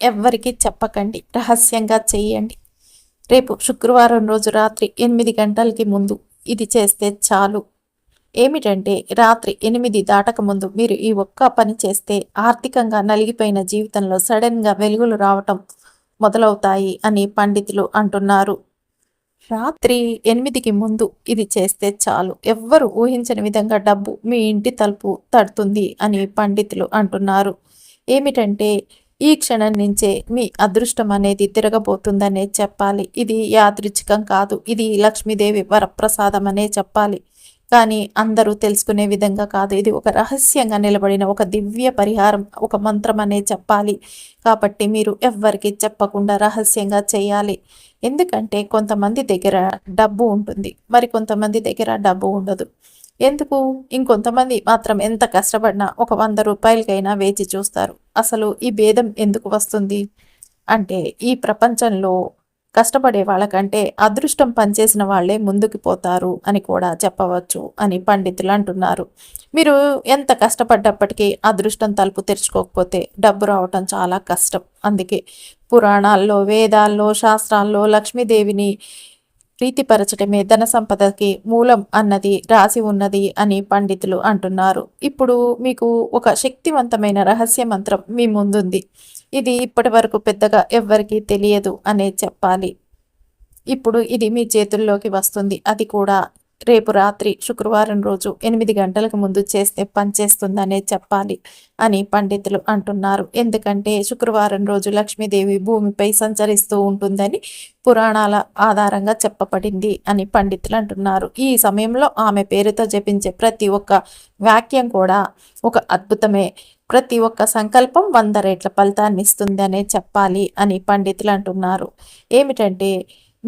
ఎవ్వరికీ చెప్పకండి రహస్యంగా చేయండి. రేపు శుక్రవారం రోజు రాత్రి ఎనిమిది గంటలకి ముందు ఇది చేస్తే చాలు. ఏమిటంటే రాత్రి ఎనిమిది దాటక ముందు మీరు ఈ ఒక్క పని చేస్తే ఆర్థికంగా నలిగిపోయిన జీవితంలో సడన్గా వెలుగులు రావటం మొదలవుతాయి అని పండితులు అంటున్నారు. రాత్రి ఎనిమిదికి ముందు ఇది చేస్తే చాలు. ఎవ్వరు ఊహించని విధంగా డబ్బు మీ ఇంటి తలుపు తడుతుంది అని పండితులు అంటున్నారు. ఏమిటంటే ఈ క్షణం నుంచే మీ అదృష్టం అనేది తిరగబోతుందనే చెప్పాలి. ఇది యాదృచ్ఛికం కాదు. ఇది లక్ష్మీదేవి వరప్రసాదం అనే చెప్పాలి. కానీ అందరూ తెలుసుకునే విధంగా కాదు. ఇది ఒక రహస్యంగా నిలబడిన ఒక దివ్య పరిహారం ఒక మంత్రం అనే చెప్పాలి. కాబట్టి మీరు ఎవ్వరికి చెప్పకుండా రహస్యంగా చేయాలి. ఎందుకంటే కొంతమంది దగ్గర డబ్బు ఉంటుంది. మరి కొంతమంది దగ్గర డబ్బు ఉండదు. ఎందుకు? ఇంకొంతమంది మాత్రం ఎంత కష్టపడినా ఒక వంద రూపాయలకైనా వేచి చూస్తారు. అసలు ఈ భేదం ఎందుకు వస్తుంది? అంటే ఈ ప్రపంచంలో కష్టపడే వాళ్ళకంటే అదృష్టం పనిచేసిన వాళ్ళే ముందుకు పోతారు అని కూడా చెప్పవచ్చు అని పండితులు అంటున్నారు. మీరు ఎంత కష్టపడ్డప్పటికీ అదృష్టం తలుపు తెరుచుకోకపోతే డబ్బు రావటం చాలా కష్టం. అందుకే పురాణాల్లో వేదాల్లో శాస్త్రాల్లో లక్ష్మీదేవిని ప్రీతిపరచటమే ధన సంపదకి మూలం అన్నది రాసి ఉన్నది అని పండితులు అంటున్నారు. ఇప్పుడు మీకు ఒక శక్తివంతమైన రహస్య మంత్రం మీ ముందుంది. ఇది ఇప్పటి వరకు పెద్దగా ఎవ్వరికీ తెలియదు అనే చెప్పాలి. ఇప్పుడు ఇది మీ చేతుల్లోకి వస్తుంది. అది కూడా రేపు రాత్రి శుక్రవారం రోజు ఎనిమిది గంటలకు ముందు చేస్తే పనిచేస్తుందనే చెప్పాలి అని పండితులు అంటున్నారు. ఎందుకంటే శుక్రవారం రోజు లక్ష్మీదేవి భూమిపై సంచరిస్తూ ఉంటుందని పురాణాల ఆధారంగా చెప్పబడింది అని పండితులు అంటున్నారు. ఈ సమయంలో ఆమె పేరుతో జపించే ప్రతి ఒక్క వాక్యం కూడా ఒక అద్భుతమే. ప్రతి ఒక్క సంకల్పం వంద రేట్ల ఫలితాన్ని ఇస్తుంది అనే చెప్పాలి అని పండితులు అంటున్నారు. ఏమిటంటే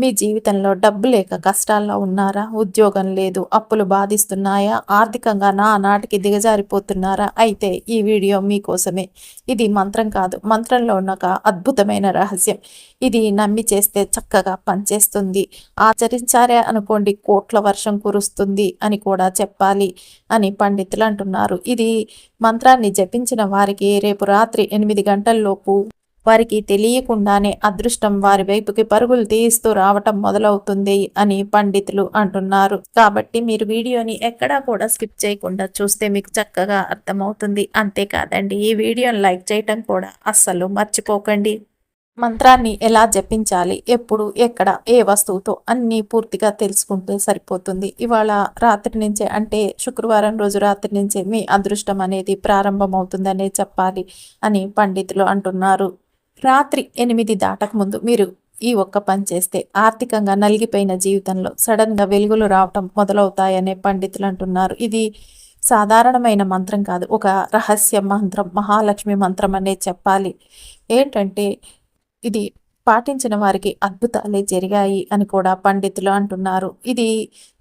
మీ జీవితంలో డబ్బు లేక కష్టాల్లో ఉన్నారా? ఉద్యోగం లేదు. అప్పులు బాధిస్తున్నాయా? ఆర్థికంగా నా నాటికి దిగజారిపోతున్నారా? అయితే ఈ వీడియో మీకోసమే. ఇది మంత్రం కాదు. మంత్రంలో ఉన్న ఒక అద్భుతమైన రహస్యం. ఇది నమ్మి చేస్తే చక్కగా పనిచేస్తుంది. ఆచరించారే అనుకోండి కోట్ల వర్షం కురుస్తుంది అని కూడా చెప్పాలి అని పండితులు అంటున్నారు. ఇది మంత్రాన్ని జపించిన వారికి రేపు రాత్రి ఎనిమిది గంటల్లోపు వారికి తెలియకుండానే అదృష్టం వారి వైపుకి పరుగులు తీస్తూ రావటం మొదలవుతుంది అని పండితులు అంటున్నారు. కాబట్టి మీరు వీడియోని ఎక్కడా కూడా స్కిప్ చేయకుండా చూస్తే మీకు చక్కగా అర్థమవుతుంది. అంతేకాదండి ఈ వీడియోని లైక్ చేయటం కూడా అస్సలు మర్చిపోకండి. మంత్రాన్ని ఎలా జపించాలి ఎప్పుడు ఎక్కడ ఏ వస్తువుతో అన్నీ పూర్తిగా తెలుసుకుంటే సరిపోతుంది. ఇవాళ రాత్రి నుంచే అంటే శుక్రవారం రోజు రాత్రి నుంచే మీ అదృష్టం అనేది ప్రారంభమవుతుందనే చెప్పాలి అని పండితులు అంటున్నారు. రాత్రి ఎనిమిది దాటక ముందు మీరు ఈ ఒక్క పని చేస్తే ఆర్థికంగా నలిగిపోయిన జీవితంలో సడన్గా వెలుగులు రావటం మొదలవుతాయనే పండితులు అంటున్నారు. ఇది సాధారణమైన మంత్రం కాదు ఒక రహస్య మంత్రం మహాలక్ష్మి మంత్రం అనే చెప్పాలి. ఏంటంటే ఇది పాటించిన వారికి అద్భుతాలే జరిగాయి అని కూడా పండితులు అంటున్నారు. ఇది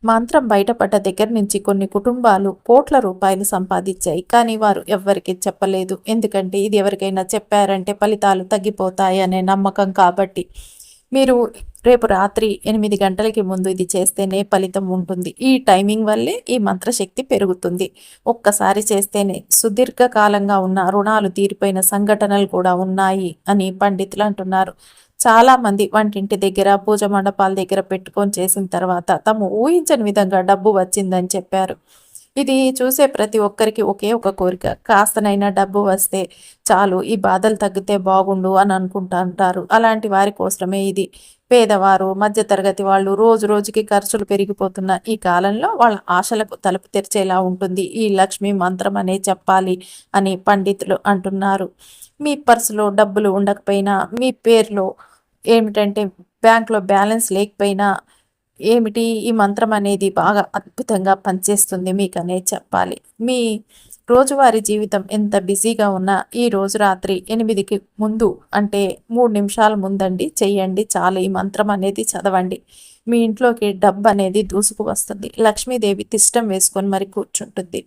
మంత్రం బయటపడ్డ దగ్గర నుంచి కొన్ని కుటుంబాలు కోట్ల రూపాయలు సంపాదించాయి. కానీ వారు ఎవ్వరికి చెప్పలేదు. ఎందుకంటే ఇది ఎవరికైనా చెప్పారంటే ఫలితాలు తగ్గిపోతాయి అనే నమ్మకం కాబట్టి. మీరు రేపు రాత్రి ఎనిమిది గంటలకి ముందు ఇది చేస్తేనే ఫలితం ఉంటుంది. ఈ టైమింగ్ వల్లే ఈ మంత్రశక్తి పెరుగుతుంది. ఒక్కసారి చేస్తేనే సుదీర్ఘకాలంగా ఉన్న రుణాలు తీరిపోయిన సంఘటనలు కూడా ఉన్నాయి అని పండితులు అంటున్నారు. చాలామంది వంటింటి దగ్గర పూజ మండపాల దగ్గర పెట్టుకొని చేసిన తర్వాత తాము ఊహించని విధంగా డబ్బు వచ్చిందని చెప్పారు. ఇది చూసే ప్రతి ఒక్కరికి ఒకే ఒక కోరిక. కాస్తనైనా డబ్బు వస్తే చాలు ఈ బాధలు తగ్గితే బాగుండు అని అనుకుంటా అంటారు అలాంటి వారి కోసమే ఇది. పేదవారు మధ్యతరగతి వాళ్ళు రోజు రోజుకి ఖర్చులు పెరిగిపోతున్న ఈ కాలంలో వాళ్ళ ఆశలకు తలుపు తెరిచేలా ఉంటుంది. ఈ లక్ష్మీ మంత్రం అనే చెప్పాలి అని పండితులు అంటున్నారు. మీ పర్సులో డబ్బులు ఉండకపోయినా మీ పేర్లో ఏమిటంటే బ్యాంక్లో బ్యాలెన్స్ లేకపోయినా ఏమిటి ఈ మంత్రం అనేది బాగా అద్భుతంగా పనిచేస్తుంది మీకనే చెప్పాలి. మీ రోజువారీ జీవితం ఎంత బిజీగా ఉన్నా ఈ రోజు రాత్రి ఎనిమిదికి ముందు అంటే మూడు నిమిషాల ముందండి చేయండి చాలు ఈ మంత్రం అనేది చదవండి. మీ ఇంట్లోకి డబ్బు అనేది దూసుకు వస్తుంది. లక్ష్మీదేవి తిష్టం వేసుకొని మరి కూర్చుంటుంది.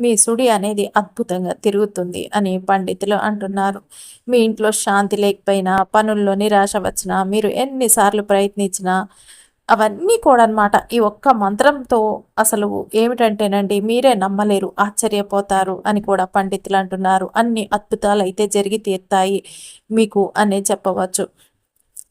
మీ సుడి అనేది అద్భుతంగా తిరుగుతుంది అని పండితులు అంటున్నారు. మీ ఇంట్లో శాంతి లేకపోయినా పనుల్లో నిరాశ వచ్చినా మీరు ఎన్నిసార్లు ప్రయత్నించినా అవన్నీ కూడా అనమాట ఈ ఒక్క మంత్రంతో అసలు ఏమిటంటేనండి మీరే నమ్మలేరు ఆశ్చర్యపోతారు అని కూడా పండితులు అంటున్నారు. అన్ని అద్భుతాలు అయితే జరిగి తీరుతాయి మీకు అనే చెప్పవచ్చు.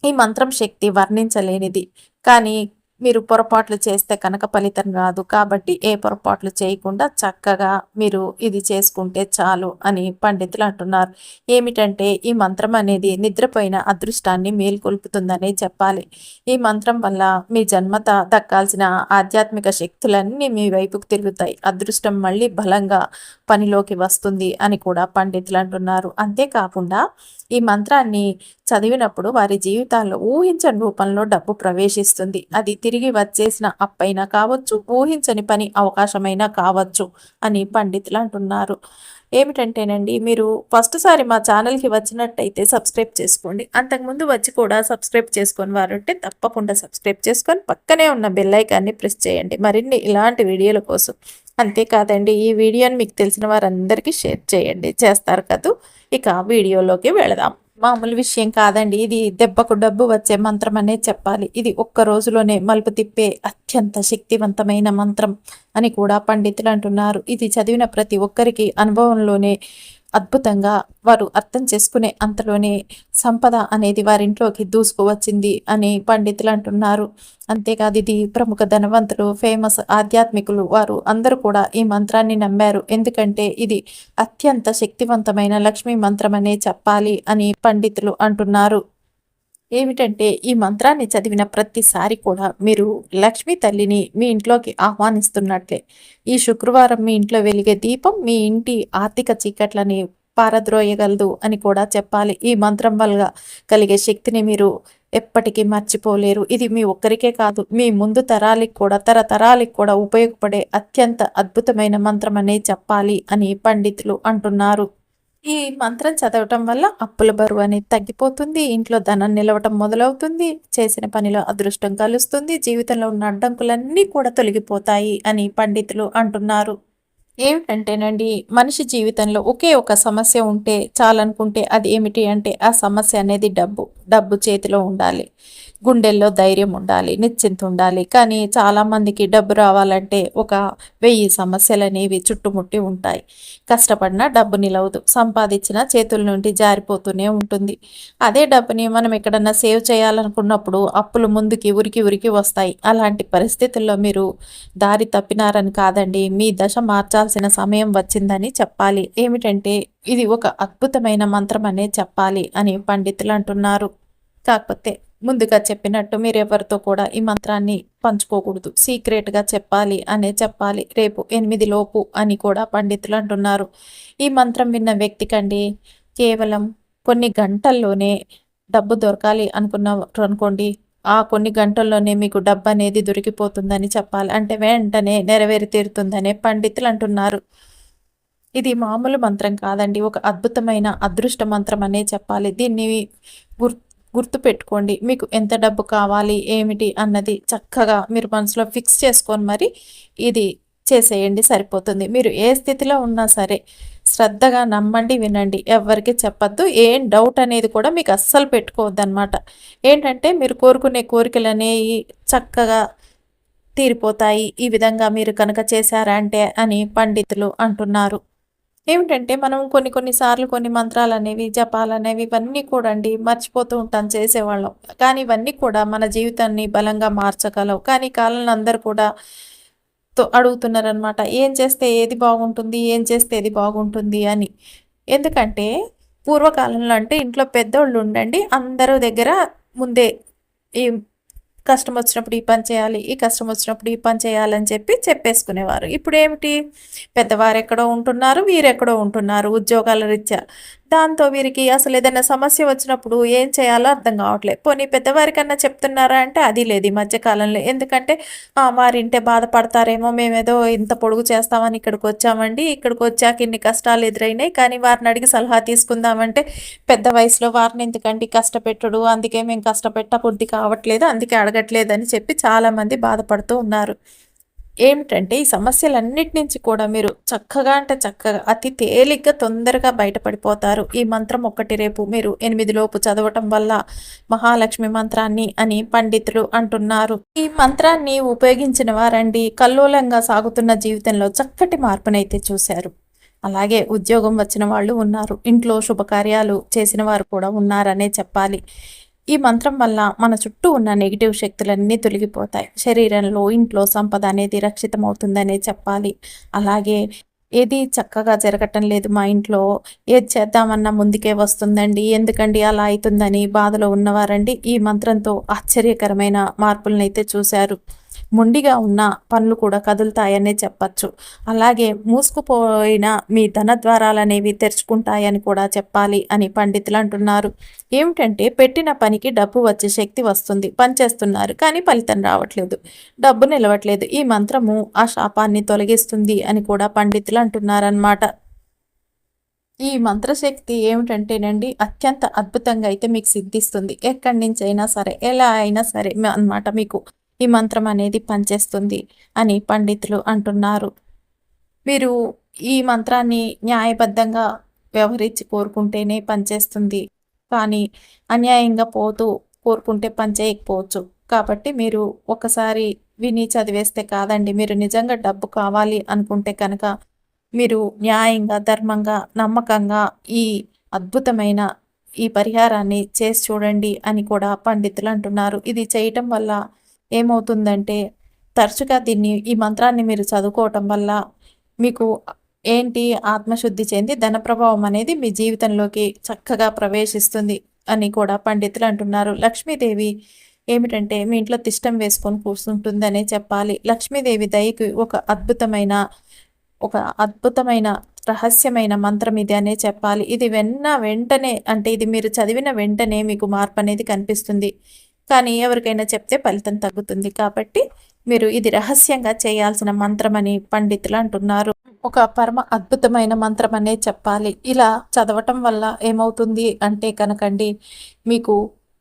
ఈ మంత్రం శక్తి వర్ణించలేనిది. కానీ మీరు పొరపాట్లు చేస్తే కనుక ఫలితం రాదు. కాబట్టి ఏ పొరపాట్లు చేయకుండా చక్కగా మీరు ఇది చేసుకుంటే చాలు అని పండితులు అంటున్నారు. ఏమిటంటే ఈ మంత్రం అనేది నిద్రపోయిన అదృష్టాన్ని మేల్కొల్పుతుందనే చెప్పాలి. ఈ మంత్రం వల్ల మీ జన్మత దక్కాల్సిన ఆధ్యాత్మిక శక్తులన్నీ మీ వైపుకు తిరుగుతాయి. అదృష్టం మళ్ళీ బలంగా పనిలోకి వస్తుంది అని కూడా పండితులు అంటున్నారు. అంతేకాకుండా ఈ మంత్రాన్ని చదివినప్పుడు వారి జీవితాల్లో ఊహించని రూపంలో డబ్బు ప్రవేశిస్తుంది. అది తిరిగి వచ్చేసిన అప్పైనా కావచ్చు ఊహించని పని అవకాశమైనా కావచ్చు అని పండితులు అంటున్నారు. ఏమిటంటేనండి మీరు ఫస్ట్ సారి మా ఛానల్కి వచ్చినట్టయితే సబ్స్క్రైబ్ చేసుకోండి. అంతకుముందు వచ్చి కూడా సబ్స్క్రైబ్ చేసుకొని వారు ఉంటే తప్పకుండా సబ్స్క్రైబ్ చేసుకొని పక్కనే ఉన్న బెల్లైకాన్ని ప్రెస్ చేయండి. మరిన్ని ఇలాంటి వీడియోల కోసం. అంతేకాదండి ఈ వీడియోని మీకు తెలిసిన వారందరికీ షేర్ చేయండి. చేస్తారు కదూ? ఇక వీడియోలోకి వెళదాం. మామూలు విషయం కాదండి. ఇది దెబ్బకు డబ్బు వచ్చే మంత్రం అనే చెప్పాలి. ఇది ఒక్క రోజులోనే మలుపు తిప్పే అత్యంత శక్తివంతమైన మంత్రం అని కూడా పండితులు అంటున్నారు. ఇది చదివిన ప్రతి ఒక్కరికి అనుభవంలోనే అద్భుతంగా వారు అర్థం చేసుకునే అంతలోనే సంపద అనేది వారింట్లోకి దూసుకువచ్చింది అని పండితులు అంటున్నారు. అంతేకాదు ఇది ప్రముఖ ధనవంతులు ఫేమస్ ఆధ్యాత్మికులు వారు అందరూ కూడా ఈ మంత్రాన్ని నమ్మారు. ఎందుకంటే ఇది అత్యంత శక్తివంతమైన లక్ష్మీ మంత్రం అనే చెప్పాలి అని పండితులు అంటున్నారు. ఏమిటంటే ఈ మంత్రాన్ని చదివిన ప్రతిసారి కూడా మీరు లక్ష్మీ తల్లిని మీ ఇంట్లోకి ఆహ్వానిస్తున్నట్లే. ఈ శుక్రవారం మీ ఇంట్లో వెలిగే దీపం మీ ఇంటి ఆర్థిక చీకట్లని పారద్రోయగలదు అని కూడా చెప్పాలి. ఈ మంత్రం వల్ల కలిగే శక్తిని మీరు ఎప్పటికీ మర్చిపోలేరు. ఇది మీ ఒక్కరికే కాదు మీ ముందు తరాలకు కూడా తరతరాలకు కూడా ఉపయోగపడే అత్యంత అద్భుతమైన మంత్రం అనే చెప్పాలి అని పండితులు అంటున్నారు. ఈ మంత్రం చదవటం వల్ల అప్పుల బరువు అనేది తగ్గిపోతుంది ఇంట్లో ధనం నిలవటం మొదలవుతుంది చేసిన పనిలో అదృష్టం కలుస్తుంది జీవితంలో ఉన్న అడ్డంకులన్నీ కూడా తొలగిపోతాయి అని పండితులు అంటున్నారు. ఏమిటంటేనండి మనిషి జీవితంలో ఒకే ఒక సమస్య ఉంటే చాలనుకుంటే అది ఏమిటి అంటే ఆ సమస్య అనేది డబ్బు డబ్బు చేతిలో ఉండాలి. గుండెల్లో ధైర్యం ఉండాలి నిశ్చింత ఉండాలి. కానీ చాలామందికి డబ్బు రావాలంటే ఒక వెయ్యి సమస్యలు అనేవి చుట్టుముట్టి ఉంటాయి. కష్టపడినా డబ్బు నిలవదు. సంపాదించిన చేతుల నుండి జారిపోతూనే ఉంటుంది. అదే డబ్బుని మనం ఎక్కడన్నా సేవ్ చేయాలనుకున్నప్పుడు అప్పులు ముందుకి ఉరికి ఉరికి వస్తాయి. అలాంటి పరిస్థితుల్లో మీరు దారి తప్పినారని కాదండి. మీ దశ మార్చాల్సిన సమయం వచ్చిందని చెప్పాలి. ఏమిటంటే ఇది ఒక అద్భుతమైన మంత్రం అనే చెప్పాలి అని పండితులు అంటున్నారు. కాకపోతే ముందుగా చెప్పినట్టు మీరెవరితో కూడా ఈ మంత్రాన్ని పంచుకోకూడదు. సీక్రెట్గా చెప్పాలి అనే చెప్పాలి. రేపు ఎనిమిది లోపు అని కూడా పండితులు అంటున్నారు. ఈ మంత్రం విన్న వ్యక్తికండి కేవలం కొన్ని గంటల్లోనే డబ్బు దొరకాలి అనుకున్నారు అనుకోండి ఆ కొన్ని గంటల్లోనే మీకు డబ్బు అనేది దొరికిపోతుందని చెప్పాలి. అంటే వెంటనే నెరవేరి తీరుతుందనే పండితులు అంటున్నారు. ఇది మామూలు మంత్రం కాదండి. ఒక అద్భుతమైన అదృష్ట మంత్రం అనే చెప్పాలి. దీన్ని గుర్ గుర్తుపెట్టుకోండి. మీకు ఎంత డబ్బు కావాలి ఏమిటి అన్నది చక్కగా మీరు మనసులో ఫిక్స్ చేసుకొని మరి ఇది చేసేయండి సరిపోతుంది. మీరు ఏ స్థితిలో ఉన్నా సరే శ్రద్ధగా నమ్మండి వినండి. ఎవరికి చెప్పద్దు. ఏం డౌట్ అనేది కూడా మీకు అస్సలు పెట్టుకోవద్దు అనమాట ఏంటంటే మీరు కోరుకునే కోరికలు అనేవి చక్కగా తీరిపోతాయి. ఈ విధంగా మీరు కనుక చేశారా అంటే అని పండితులు అంటున్నారు. ఏమిటంటే మనం కొన్ని కొన్నిసార్లు కొన్ని మంత్రాలు అనేవి జపాలు అనేవి ఇవన్నీ కూడా అండి మర్చిపోతూ ఉంటాం చేసేవాళ్ళం. కానీ ఇవన్నీ కూడా మన జీవితాన్ని బలంగా మార్చగలవు. కానీ కాలంలో అందరు కూడా అడుగుతున్నారనమాట ఏం చేస్తే ఏది బాగుంటుంది? ఏం చేస్తే ఏది బాగుంటుంది? అని. ఎందుకంటే పూర్వకాలంలో అంటే ఇంట్లో పెద్దోళ్ళు ఉండండి అందరూ దగ్గర ముందే ఈ కష్టం వచ్చినప్పుడు ఈ పని చేయాలి ఈ కష్టం వచ్చినప్పుడు ఈ పని చేయాలని చెప్పి చెప్పేసుకునేవారు. ఇప్పుడు ఏమిటి పెద్దవారు ఎక్కడో ఉంటున్నారు వీరెక్కడో ఉంటున్నారు ఉద్యోగాల రీత్యా. దాంతో వీరికి అసలు ఏదైనా సమస్య వచ్చినప్పుడు ఏం చేయాలో అర్థం కావట్లేదు. పోనీ పెద్దవారికన్నా చెప్తున్నారా అంటే అది లేదు ఈ మధ్యకాలంలో ఎందుకంటే వారింటే బాధపడతారేమో మేమేదో ఇంత పొడుగు చేస్తామని ఇక్కడికి వచ్చామండి. ఇక్కడికి వచ్చాక ఇన్ని కష్టాలు ఎదురైనాయి. కానీ వారిని అడిగి సలహా తీసుకుందామంటే పెద్ద వయసులో వారిని ఎందుకండి కష్టపెట్టడు? అందుకే మేము కష్టపెట్ట బుద్ధి కావట్లేదు. అందుకే అడగట్లేదు అని చెప్పి చాలామంది బాధపడుతూ ఉన్నారు. ఏమిటంటే ఈ సమస్యలన్నిటి నుంచి కూడా మీరు చక్కగా అంటే చక్కగా అతి తేలిగ్గా తొందరగా బయటపడిపోతారు. ఈ మంత్రం ఒక్కటి రేపు మీరు ఎనిమిది లోపు చదవటం వల్ల మహాలక్ష్మి మంత్రాన్ని అని పండితులు అంటున్నారు. ఈ మంత్రాన్ని ఉపయోగించిన వారండి కల్లోలంగా సాగుతున్న జీవితంలో చక్కటి మార్పునైతే చూశారు. అలాగే ఉద్యోగం వచ్చిన వాళ్ళు ఉన్నారు ఇంట్లో శుభకార్యాలు చేసిన వారు కూడా ఉన్నారనే చెప్పాలి. ఈ మంత్రం వల్ల మన చుట్టూ ఉన్న నెగిటివ్ శక్తులన్నీ తొలగిపోతాయి. శరీరంలో ఇంట్లో సంపద అనేది రక్షితమవుతుందనే చెప్పాలి. అలాగే ఏది చక్కగా జరగటం లేదు మా ఇంట్లో. ఏది చేద్దామన్నా ముందుకే వస్తుందండి. ఎందుకండి అలా అవుతుందని బాధలో ఉన్నవారండి. ఈ మంత్రంతో ఆశ్చర్యకరమైన మార్పులనైతే చూశారు. మొండిగా ఉన్న పనులు కూడా కదులుతాయనే చెప్పచ్చు. అలాగే మూసుకుపోయిన మీ ధన ద్వారాలనేవి తెరుచుకుంటాయని కూడా చెప్పాలి అని పండితులు అంటున్నారు. ఏమిటంటే పెట్టిన పనికి డబ్బు వచ్చే శక్తి వస్తుంది. పనిచేస్తున్నారు కానీ ఫలితం రావట్లేదు. డబ్బు నిలవట్లేదు. ఈ మంత్రము ఆ శాపాన్ని తొలగిస్తుంది అని కూడా పండితులు అంటున్నారనమాట ఈ మంత్రశక్తి ఏమిటంటేనండి అత్యంత అద్భుతంగా అయితే మీకు సిద్ధిస్తుంది. ఎక్కడి నుంచి అయినా సరే ఎలా అయినా సరే అనమాట మీకు. ఈ మంత్రం అనేది పనిచేస్తుంది అని పండితులు అంటున్నారు. మీరు ఈ మంత్రాన్ని న్యాయబద్ధంగా వ్యవహరించి కోరుకుంటేనే పనిచేస్తుంది. కానీ అన్యాయంగా పోతూ కోరుకుంటే పనిచేయకపోవచ్చు కాబట్టి మీరు ఒకసారి విని చదివేస్తే కాదండి మీరు నిజంగా డబ్బు కావాలి అనుకుంటే కనుక మీరు న్యాయంగా ధర్మంగా నమ్మకంగా ఈ అద్భుతమైన ఈ పరిహారాన్ని చేసి చూడండి అని కూడా పండితులు అంటున్నారు. ఇది చేయటం వల్ల ఏమవుతుందంటే తరచుగా దీన్ని ఈ మంత్రాన్ని మీరు చదువుకోవటం వల్ల మీకు ఏంటి ఆత్మశుద్ధి చెంది ధన ప్రభావం అనేది మీ జీవితంలోకి చక్కగా ప్రవేశిస్తుంది అని కూడా పండితులు అంటున్నారు. లక్ష్మీదేవి ఏమిటంటే మీ ఇంట్లో తిష్టం వేసుకొని కూర్చుంటుందనే చెప్పాలి. లక్ష్మీదేవి దయకి ఒక అద్భుతమైన ఒక అద్భుతమైన రహస్యమైన మంత్రం ఇది అనే చెప్పాలి. ఇది వెన్న వెంటనే అంటే ఇది మీరు చదివిన వెంటనే మీకు మార్పు అనేది కనిపిస్తుంది. కానీ ఎవరికైనా చెప్తే ఫలితం తగ్గుతుంది కాబట్టి మీరు ఇది రహస్యంగా చేయాల్సిన మంత్రం అని పండితులు అంటున్నారు. ఒక పరమ అద్భుతమైన మంత్రం అనే చెప్పాలి. ఇలా చదవటం వల్ల ఏమవుతుంది అంటే కనకండి మీకు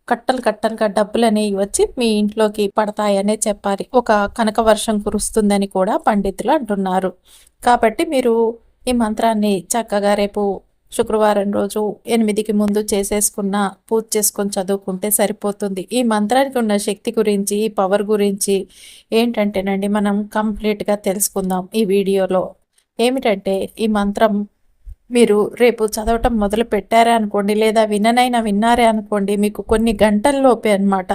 కట్టలు కట్టలుగా డబ్బులు అనేవి వచ్చి మీ ఇంట్లోకి పడతాయనే చెప్పాలి. ఒక కనక వర్షం కురుస్తుందని కూడా పండితులు అంటున్నారు. కాబట్టి మీరు ఈ మంత్రాన్ని చక్కగా రేపు శుక్రవారం రోజు ఎనిమిదికి ముందు చేసేసుకున్న పూజ చేసుకొని చదువుకుంటే సరిపోతుంది. ఈ మంత్రానికి ఉన్న శక్తి గురించి ఈ పవర్ గురించి ఏంటంటేనండి మనం కంప్లీట్గా తెలుసుకుందాం ఈ వీడియోలో. ఏమిటంటే ఈ మంత్రం మీరు రేపు చదవటం మొదలు పెట్టారే అనుకోండి లేదా విననైనా విన్నారే అనుకోండి మీకు కొన్ని గంటల్లోపే అనమాట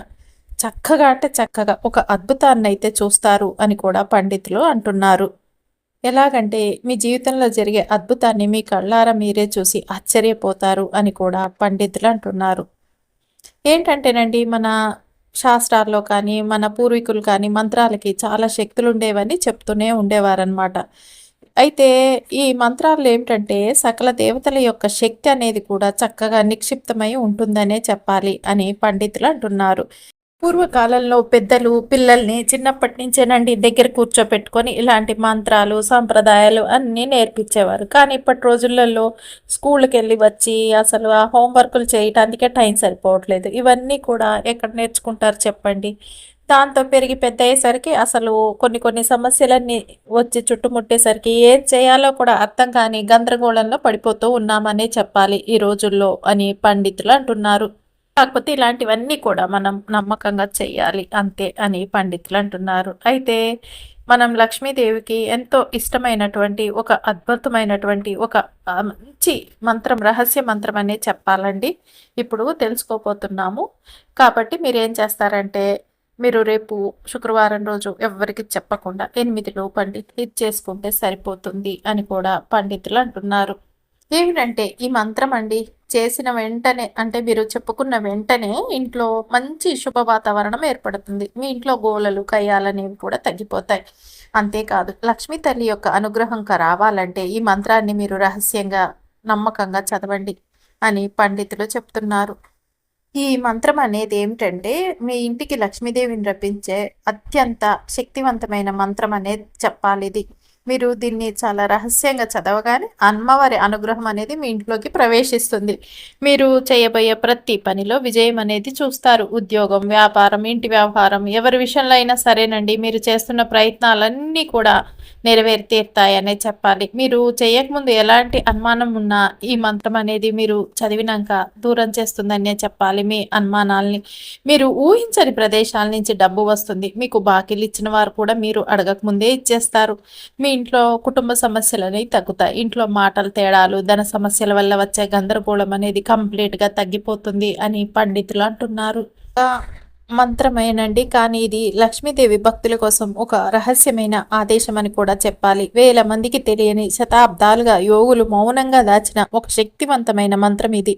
చక్కగా అంటే చక్కగా ఒక అద్భుతాన్ని అయితే చూస్తారు అని కూడా పండితులు అంటున్నారు. ఎలాగంటే మీ జీవితంలో జరిగే అద్భుతాన్ని మీ కళ్ళారా మీరే చూసి ఆశ్చర్యపోతారు అని కూడా పండితులు అంటున్నారు. ఏంటంటేనండి మన శాస్త్రాల్లో కానీ మన పూర్వీకులు కానీ మంత్రాలకి చాలా శక్తులు ఉండేవని చెప్తూనే ఉండేవారనమాట అయితే ఈ మంత్రాలు ఏమిటంటే సకల దేవతల యొక్క శక్తి అనేది కూడా చక్కగా నిక్షిప్తమై ఉంటుందనే చెప్పాలి అని పండితులు అంటున్నారు. పూర్వకాలంలో పెద్దలు పిల్లల్ని చిన్నప్పటి నుంచేనండి దగ్గర కూర్చోపెట్టుకొని ఇలాంటి మంత్రాలు సంప్రదాయాలు అన్నీ నేర్పించేవారు. కానీ ఇప్పటి రోజులలో స్కూల్కి వెళ్ళి వచ్చి అసలు ఆ హోంవర్కులు చేయటానికే టైం సరిపోవట్లేదు. ఇవన్నీ కూడా ఎక్కడ నేర్చుకుంటారు చెప్పండి? దాంతో పెరిగి పెద్ద అయ్యేసరికి అసలు కొన్ని కొన్ని సమస్యలన్నీ వచ్చి చుట్టుముట్టేసరికి ఏం చేయాలో కూడా అర్థం కాని గందరగోళంలో పడిపోతూ ఉన్నామనే చెప్పాలి ఈ రోజుల్లో అని పండితులు అంటున్నారు. కాకపోతే ఇలాంటివన్నీ కూడా మనం నమ్మకంగా చెయ్యాలి. అంతే అని పండితులు అంటున్నారు. అయితే మనం లక్ష్మీదేవికి ఎంతో ఇష్టమైనటువంటి ఒక అద్భుతమైనటువంటి ఒక మంచి మంత్రం రహస్య మంత్రం అనే చెప్పాలండి. ఇప్పుడు తెలుసుకోపోతున్నాము కాబట్టి మీరు ఏం చేస్తారంటే మీరు రేపు శుక్రవారం రోజు ఎవరికి చెప్పకుండా ఎనిమిది లోపండి ఇది చేసుకుంటే సరిపోతుంది అని కూడా పండితులు అంటున్నారు. ఏమిటంటే ఈ మంత్రం అండి చేసిన వెంటనే అంటే మీరు చెప్పుకున్న వెంటనే ఇంట్లో మంచి శుభ వాతావరణం ఏర్పడుతుంది. మీ ఇంట్లో గోలలు కయ్యాలనేవి కూడా తగ్గిపోతాయి. అంతేకాదు లక్ష్మీ తల్లి యొక్క అనుగ్రహం రావాలంటే ఈ మంత్రాన్ని మీరు రహస్యంగా నమ్మకంగా చదవండి అని పండితులు చెప్తున్నారు. ఈ మంత్రం అనేది ఏమిటంటే మీ ఇంటికి లక్ష్మీదేవిని రప్పించే అత్యంత శక్తివంతమైన మంత్రం అనేది చెప్పాలి ఇది. మీరు దీన్ని చాలా రహస్యంగా చదవగానే అమ్మవారి అనుగ్రహం అనేది మీ ఇంట్లోకి ప్రవేశిస్తుంది. మీరు చేయబోయే ప్రతి పనిలో విజయం అనేది చూస్తారు. ఉద్యోగం వ్యాపారం ఇంటి వ్యవహారం ఎవరి విషయంలో అయినా సరేనండి. మీరు చేస్తున్న ప్రయత్నాలన్నీ కూడా నెరవేరి తీరుతాయనే చెప్పాలి. మీరు చేయకముందు ఎలాంటి అనుమానం ఉన్నా ఈ మంత్రం అనేది మీరు చదివినాక దూరం చేస్తుందనే చెప్పాలి మీ అనుమానాల్ని. మీరు ఊహించని ప్రదేశాల నుంచి డబ్బు వస్తుంది. మీకు బాకీలు ఇచ్చిన వారు కూడా మీరు అడగక ముందే ఇచ్చేస్తారు. మీ ఇంట్లో కుటుంబ సమస్యలు అనేవి తగ్గుతాయి. ఇంట్లో మాటల తేడాలు ధన సమస్యల వల్ల వచ్చే గందరగోళం అనేది కంప్లీట్గా తగ్గిపోతుంది అని పండితులు అంటున్నారు. మంత్రమేనండి. కానీ ఇది లక్ష్మీదేవి భక్తుల కోసం ఒక రహస్యమైన ఆదేశం అని కూడా చెప్పాలి. వేల మందికి తెలియని శతాబ్దాలుగా యోగులు మౌనంగా దాచిన ఒక శక్తివంతమైన మంత్రం ఇది.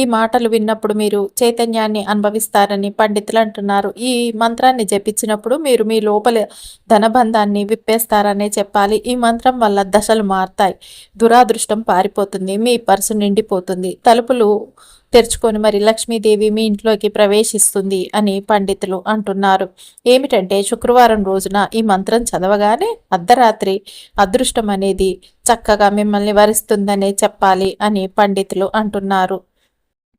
ఈ మాటలు విన్నప్పుడు మీరు చైతన్యాన్ని అనుభవిస్తారని పండితులు అంటున్నారు. ఈ మంత్రాన్ని జపించినప్పుడు మీరు మీ లోపల ధనబంధాన్ని విప్పేస్తారనే చెప్పాలి. ఈ మంత్రం వల్ల దశలు మారుతాయి. దురాదృష్టం పారిపోతుంది. మీ పర్సు నిండిపోతుంది. తలుపులు తెరుచుకొని మరి లక్ష్మీదేవి మీ ఇంట్లోకి ప్రవేశిస్తుంది అని పండితులు అంటున్నారు. ఏమిటంటే శుక్రవారం రోజున ఈ మంత్రం చదవగానే అర్ధరాత్రి అదృష్టం అనేది చక్కగా మిమ్మల్ని వరిస్తుందనే చెప్పాలి అని పండితులు అంటున్నారు.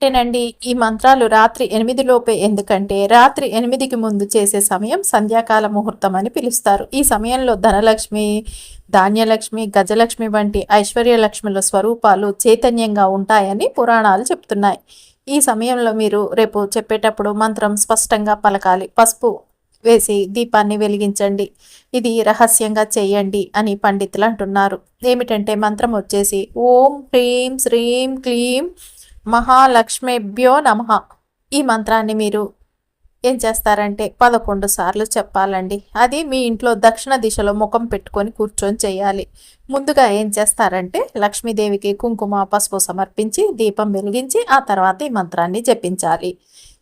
అంటేనండి ఈ మంత్రాలు రాత్రి ఎనిమిది లోపే ఎందుకంటే రాత్రి ఎనిమిదికి ముందు చేసే సమయం సంధ్యాకాల ముహూర్తం అని పిలుస్తారు. ఈ సమయంలో ధనలక్ష్మి ధాన్యలక్ష్మి గజలక్ష్మి వంటి ఐశ్వర్యలక్ష్మిల స్వరూపాలు చైతన్యంగా ఉంటాయని పురాణాలు చెప్తున్నాయి. ఈ సమయంలో మీరు రేపు చెప్పేటప్పుడు మంత్రం స్పష్టంగా పలకాలి. పసుపు వేసి దీపాన్ని వెలిగించండి. ఇది రహస్యంగా చేయండి అని పండితులు అంటున్నారు. ఏమిటంటే మంత్రం వచ్చేసి ఓం హ్రీం శ్రీం క్లీం మహాలక్ష్మేభ్యో నమ. ఈ మంత్రాన్ని మీరు ఏం చేస్తారంటే పదకొండు సార్లు చెప్పాలండి. అది మీ ఇంట్లో దక్షిణ దిశలో ముఖం పెట్టుకొని కూర్చొని చేయాలి. ముందుగా ఏం చేస్తారంటే లక్ష్మీదేవికి కుంకుమ పసుపు సమర్పించి దీపం వెలిగించి ఆ తర్వాత ఈ మంత్రాన్ని జపించాలి.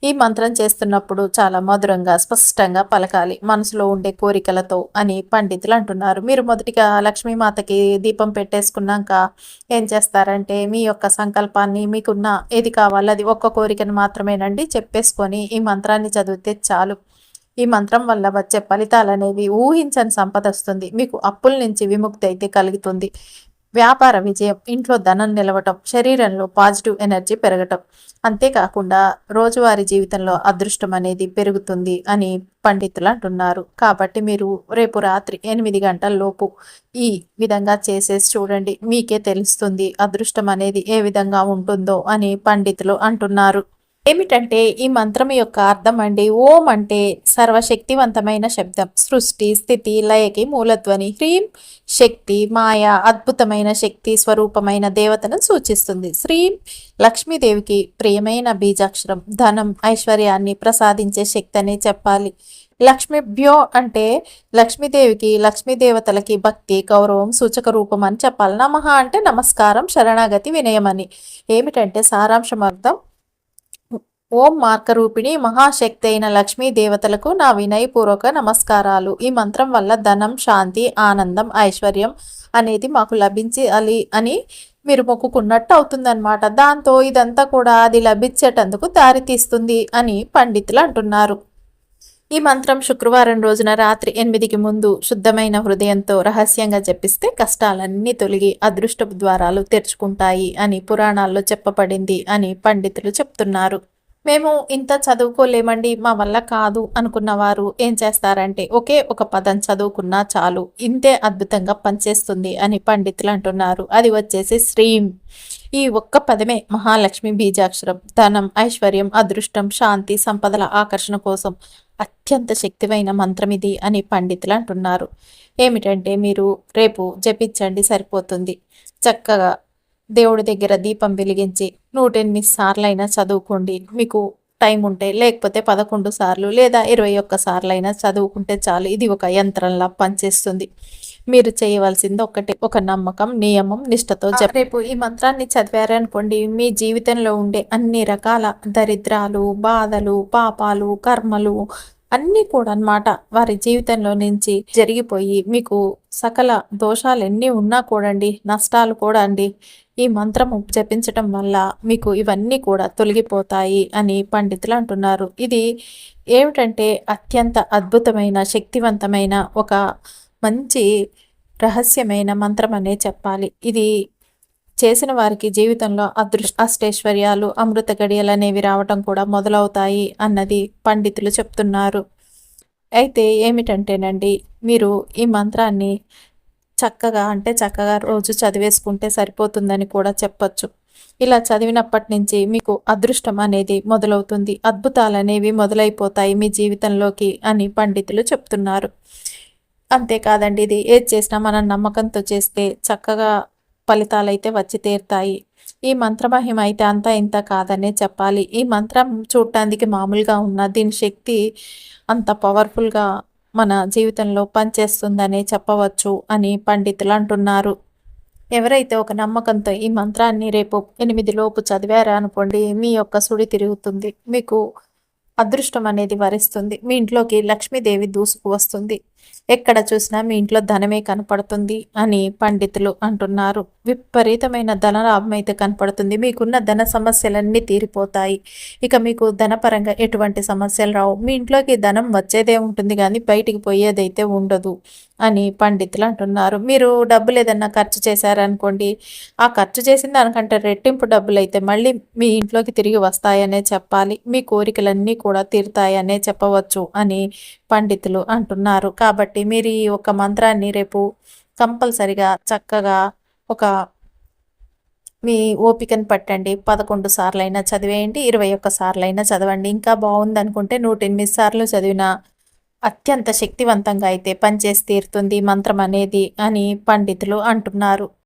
ఈ మంత్రం చేస్తున్నప్పుడు చాలా మధురంగా స్పష్టంగా పలకాలి. మనసులో ఉండే కోరికలతో అని పండితులు అంటున్నారు. మీరు మొదటిగా లక్ష్మీమాతకి దీపం పెట్టేసుకున్నాక ఏం చేస్తారంటే మీ యొక్క సంకల్పాన్ని మీకున్న ఏది కావాలి అది ఒక్క కోరికను మాత్రమేనండి చెప్పేసుకొని ఈ మంత్రాన్ని చదివితే చాలు. ఈ మంత్రం వల్ల వచ్చే ఫలితాలు అనేవి ఊహించని సంపద వస్తుంది. మీకు అప్పుల నుంచి విముక్తి అయితే కలుగుతుంది. వ్యాపార విజయం ఇంట్లో ధనం నిలవటం శరీరంలో పాజిటివ్ ఎనర్జీ పెరగటం. అంతేకాకుండా రోజువారీ జీవితంలో అదృష్టం అనేది పెరుగుతుంది అని పండితులు అంటున్నారు. కాబట్టి మీరు రేపు రాత్రి ఎనిమిది గంటల లోపు ఈ విధంగా చేసేసి చూడండి. మీకే తెలుస్తుంది అదృష్టం అనేది ఏ విధంగా ఉంటుందో అని పండితులు అంటున్నారు. ఏమిటంటే ఈ మంత్రం యొక్క అర్థం అండి ఓం అంటే సర్వశక్తివంతమైన శబ్దం. సృష్టి స్థితి లయకి మూలధ్వని హ్రీం శక్తి మాయ అద్భుతమైన శక్తి స్వరూపమైన దేవతను సూచిస్తుంది. శ్రీం లక్ష్మీదేవికి ప్రియమైన బీజాక్షరం ధనం ఐశ్వర్యాన్ని ప్రసాదించే శక్తి అనే చెప్పాలి. లక్ష్మీభ్యో అంటే లక్ష్మీదేవికి లక్ష్మీదేవతలకి భక్తి గౌరవం సూచక రూపం అని చెప్పాలి. నమహ అంటే నమస్కారం శరణాగతి వినయమని. ఏమిటంటే సారాంశం అర్థం ఓం మార్కరూపిణి మహాశక్తి అయిన లక్ష్మీ దేవతలకు నా వినయపూర్వక నమస్కారాలు. ఈ మంత్రం వల్ల ధనం శాంతి ఆనందం ఐశ్వర్యం అనేది మాకు లభించి అలి అని మీరు మొక్కుకున్నట్టు అవుతుందన్నమాట. దాంతో ఇదంతా కూడా అది లభించేటందుకు దారితీస్తుంది అని పండితులు అంటున్నారు. ఈ మంత్రం శుక్రవారం రోజున రాత్రి ఎనిమిదికి ముందు శుద్ధమైన హృదయంతో రహస్యంగా జపిస్తే కష్టాలన్నీ తొలగి అదృష్టపు ద్వారాలు తెరుచుకుంటాయి అని పురాణాల్లో చెప్పబడింది అని పండితులు చెప్తున్నారు. మేము ఇంత చదువుకోలేమండి మా వల్ల కాదు అనుకున్న వారు ఏం చేస్తారంటే ఒకే ఒక పదం చదువుకున్నా చాలు ఇంతే అద్భుతంగా పనిచేస్తుంది అని పండితులు అంటున్నారు. అది వచ్చేసి శ్రీం. ఈ ఒక్క పదమే మహాలక్ష్మి బీజాక్షరం. ధనం ఐశ్వర్యం అదృష్టం శాంతి సంపదల ఆకర్షణ కోసం అత్యంత శక్తివైన మంత్రం ఇది అని పండితులు అంటున్నారు. ఏమిటంటే మీరు రేపు జపించండి సరిపోతుంది. చక్కగా దేవుడి దగ్గర దీపం వెలిగించి నూటెన్ని సార్లైనా చదువుకోండి. మీకు టైం ఉంటే లేకపోతే పదకొండు సార్లు లేదా ఇరవై ఒక్క సార్లైనా చదువుకుంటే చాలు. ఇది ఒక యంత్రంలా పనిచేస్తుంది. మీరు చేయవలసింది ఒకటి ఒక నమ్మకం నియమం నిష్టతో రేపు ఈ మంత్రాన్ని చదివారనుకోండి మీ జీవితంలో ఉండే అన్ని రకాల దరిద్రాలు బాధలు పాపాలు కర్మలు అన్నీ కూడా అనమాట వారి జీవితంలో నుంచి జరిగిపోయి మీకు సకల దోషాలు ఎన్ని ఉన్నా కూడండి నష్టాలు కూడా అండి. ఈ మంత్రము జపించటం వల్ల మీకు ఇవన్నీ కూడా తొలగిపోతాయి అని పండితులు అంటున్నారు. ఇది ఏమిటంటే అత్యంత అద్భుతమైన శక్తివంతమైన ఒక మంచి రహస్యమైన మంత్రం అనే చెప్పాలి. ఇది చేసిన వారికి జీవితంలో అదృష్ అష్టైశ్వర్యాలు అమృత గడియలు అనేవి రావటం కూడా మొదలవుతాయి అన్నది పండితులు చెప్తున్నారు. అయితే ఏమిటంటేనండి మీరు ఈ మంత్రాన్ని చక్కగా అంటే చక్కగా రోజు చదివేసుకుంటే సరిపోతుందని కూడా చెప్పచ్చు. ఇలా చదివినప్పటి నుంచి మీకు అదృష్టం అనేది మొదలవుతుంది. అద్భుతాలు అనేవి మొదలైపోతాయి మీ జీవితంలోకి అని పండితులు చెప్తున్నారు. అంతేకాదండి ఇది ఏది చేసినా మనం నమ్మకంతో చేస్తే చక్కగా ఫలితాలు అయితే వచ్చి తీరుతాయి. ఈ మంత్రమహిమ అయితే అంతా ఇంత కాదనే చెప్పాలి. ఈ మంత్రం చూడటానికి మామూలుగా ఉన్న దీని శక్తి అంత పవర్ఫుల్గా మన జీవితంలో పనిచేస్తుందనే చెప్పవచ్చు అని పండితులు అంటున్నారు. ఎవరైతే ఒక నమ్మకంతో ఈ మంత్రాన్ని రేపు ఎనిమిది లోపు చదివారా అనుకోండి మీ యొక్క సుడి తిరుగుతుంది. మీకు అదృష్టం అనేది వరిస్తుంది. మీ ఇంట్లోకి లక్ష్మీదేవి దూసుకు వస్తుంది. ఎక్కడ చూసినా మీ ఇంట్లో ధనమే కనపడుతుంది అని పండితులు అంటున్నారు. విపరీతమైన ధన లాభం అయితే కనపడుతుంది. మీకున్న ధన సమస్యలన్నీ తీరిపోతాయి. ఇక మీకు ధనపరంగా ఎటువంటి సమస్యలు రావు. మీ ఇంట్లోకి ధనం వచ్చేదే ఉంటుంది కానీ బయటికి పోయేదైతే ఉండదు అని పండితులు అంటున్నారు. మీరు డబ్బులు ఏదన్నా ఖర్చు చేశారనుకోండి ఆ ఖర్చు చేసిన దానికంటే రెట్టింపు డబ్బులు అయితే మళ్ళీ మీ ఇంట్లోకి తిరిగి వస్తాయనే చెప్పాలి. మీ కోరికలన్నీ కూడా తీరుతాయనే చెప్పవచ్చు అని పండితులు అంటున్నారు. కాబట్టి మీరు ఈ ఒక మంత్రాన్ని రేపు కంపల్సరిగా చక్కగా ఒక మీ ఓపికను పట్టండి. పదకొండు సార్లైనా చదివేయండి ఇరవై ఒక్క సార్లైనా చదవండి. ఇంకా బాగుంది అనుకుంటే నూట ఎనిమిది సార్లు చదివిన అత్యంత శక్తివంతంగా అయితే పనిచేసి తీరుతుంది మంత్రం అనేది అని పండితులు అంటున్నారు.